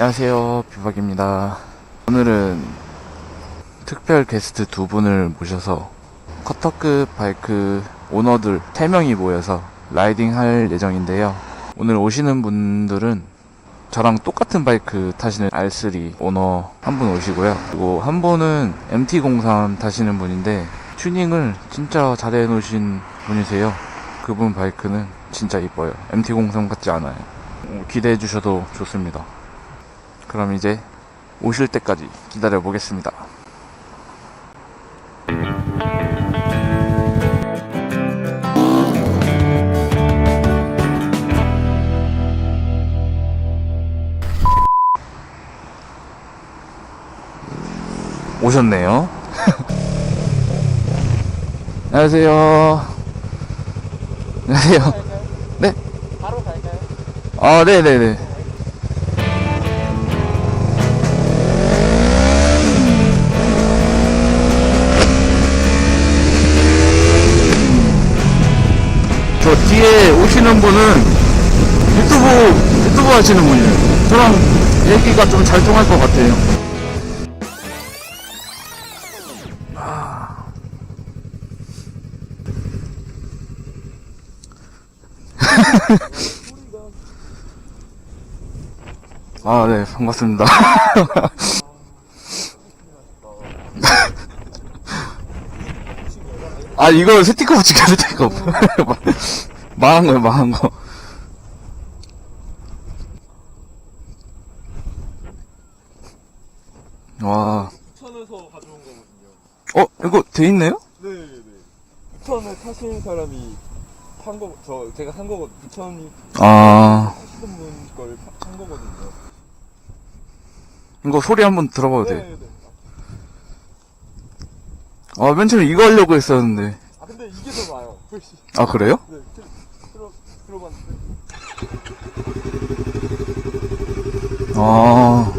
안녕하세요. 비박입니다. 오늘은 특별 게스트 두 분을 모셔서 커터급 바이크 오너들 3명이 모여서 라이딩 할 예정인데요. 오늘 오시는 분들은 저랑 똑같은 바이크 타시는 R3 오너 한 분 오시고요. 그리고 한 분은 MT03 타시는 분인데 튜닝을 진짜 잘해 놓으신 분이세요. 그분 바이크는 진짜 이뻐요. MT03 같지 않아요. 어, 기대해 주셔도 좋습니다 그럼 이제 오실 때까지 기다려 보겠습니다. 오셨네요. 안녕하세요. 안녕하세요. 네? 바로 갈까요? 아, 네네네. 저 뒤에 오시는 분은 유튜브, 유튜브 하시는 분이에요. 저랑 얘기가 좀 잘 통할 것 같아요. 아, 네, 반갑습니다. 아, 이거 스티커 붙이게 스티커. 망한 거예요, 망한 거. 와, 부천에서 가져온 거거든요. 어, 이거 돼 있네요? 네네네. 부천에 타시는 사람이 산 거, 저, 제가 산 거거든요. 부천이 아, 타시는 분걸산 거거든요. 이거 소리 한번 들어봐도 돼. 네네네. 아, 맨 처음에 이거 하려고 했었는데. 아, 근데 이게 더 나아요. 훨씬. 아, 그래요? 네, 들, 들어, 들어봤는데. 아.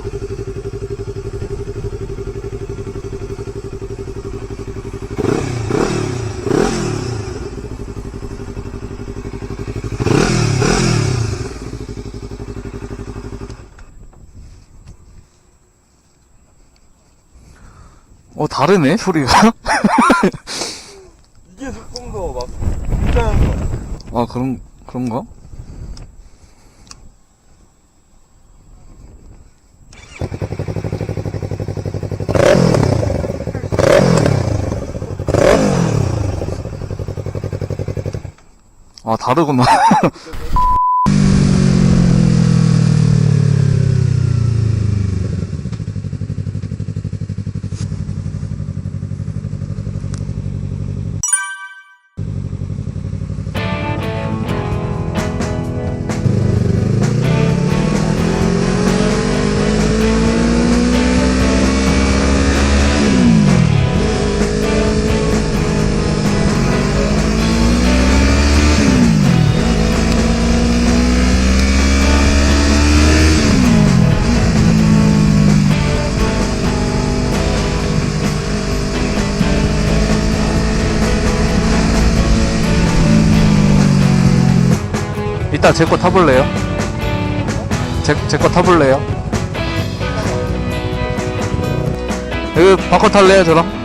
어, 다르네, 소리가. 이게 조금 더 막, 굉장한 거. 아, 그런, 그런가? 아, 다르구나. 이따 제 거 타볼래요? 제, 제 거 타볼래요? 여기 바꿔 탈래요, 저랑?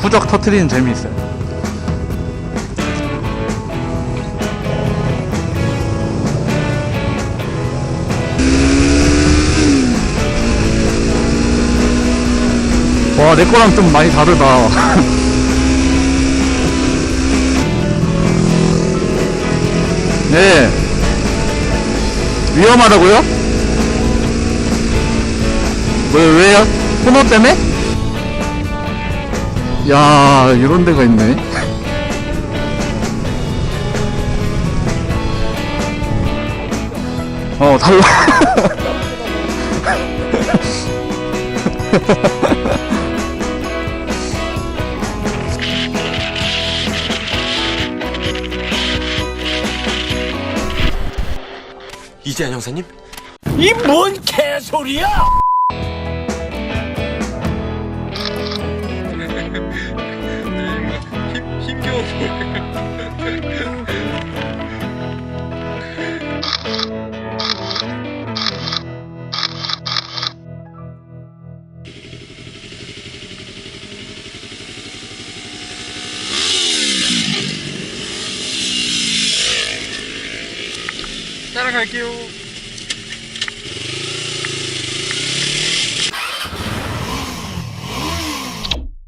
후적 터트리는 재미 있어요. 와, 내 거랑 좀 많이 다르다. 네. 위험하다고요? 왜, 왜요? 코너 때문에? 야, 이런 데가 있네. 어, 달라. 이재한 형사님? 이 뭔 개소리야! 따라갈게요